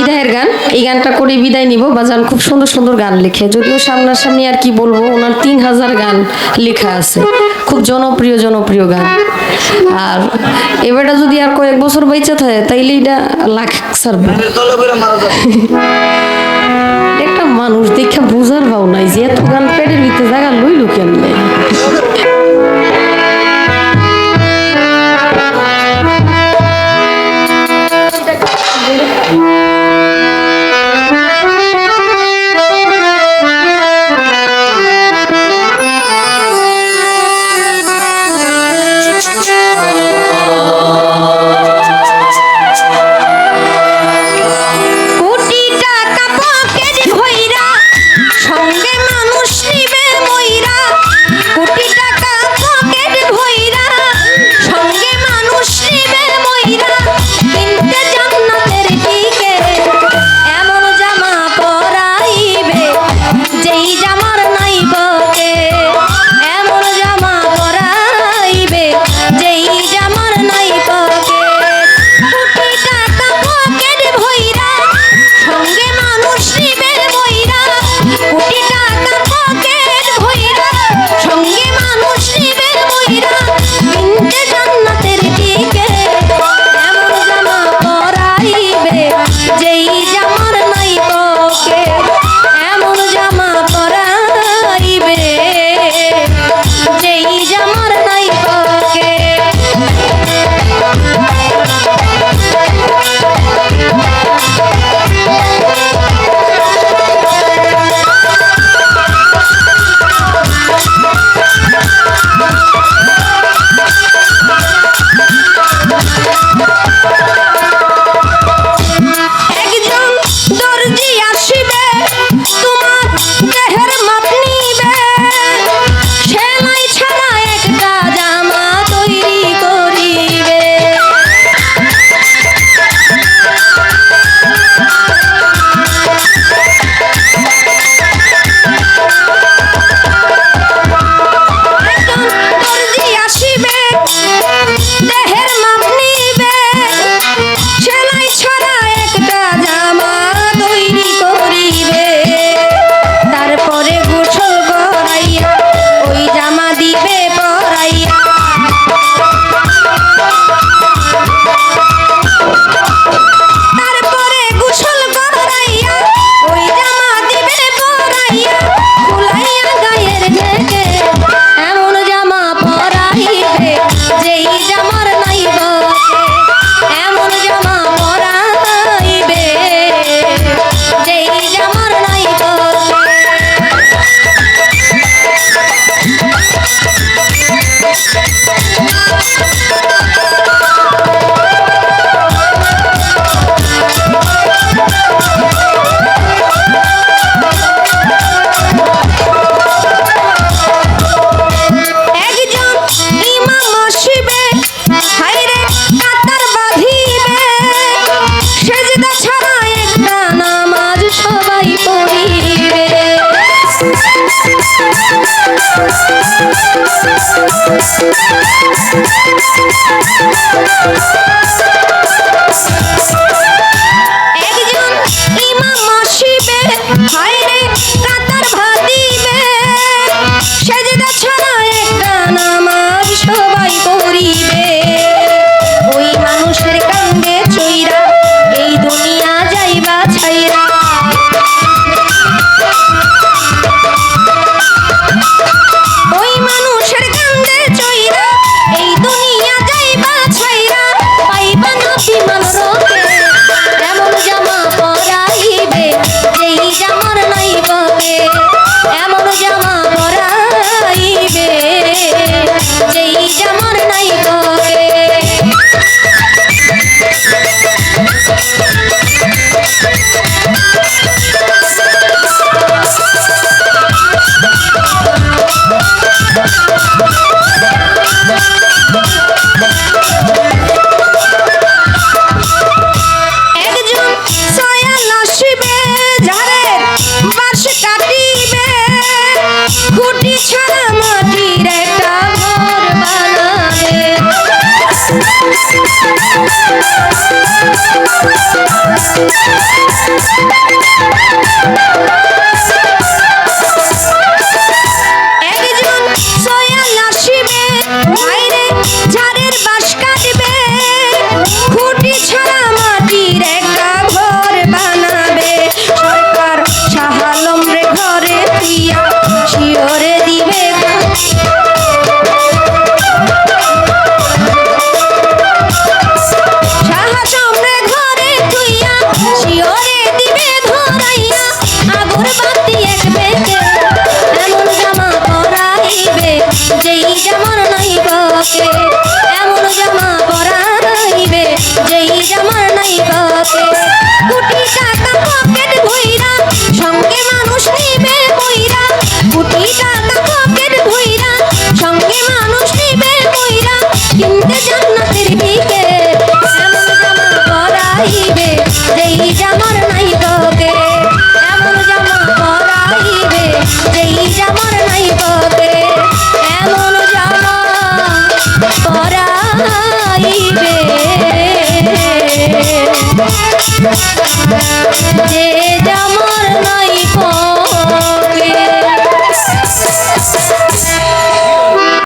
বিদায়ের গান। এই গানটা করে বিদায় নিব। বাজান খুব সুন্দর সুন্দর গান লেখে। যদিও সামনাসামনি আর কি বলব, ওনার তিন হাজার গান লেখা আছে। খুব জনপ্রিয় জনপ্রিয় গান। আর এবারটা যদি আর কয়েক বছর বেঁচে থাকে, তাইলে এটা লাখ সারবে একটা মানুষ দেখে বোঝার ভাও নাই যে এত গান পেটের ভিতরে জায়গা লইল কেন একজন ইমাম আসিবে হায় রে Thank যেই জামার নাই তোকে, এমন জামা পরাইবে। যেই জামার নাই তোকে, এমন জামা পরাইবে। যে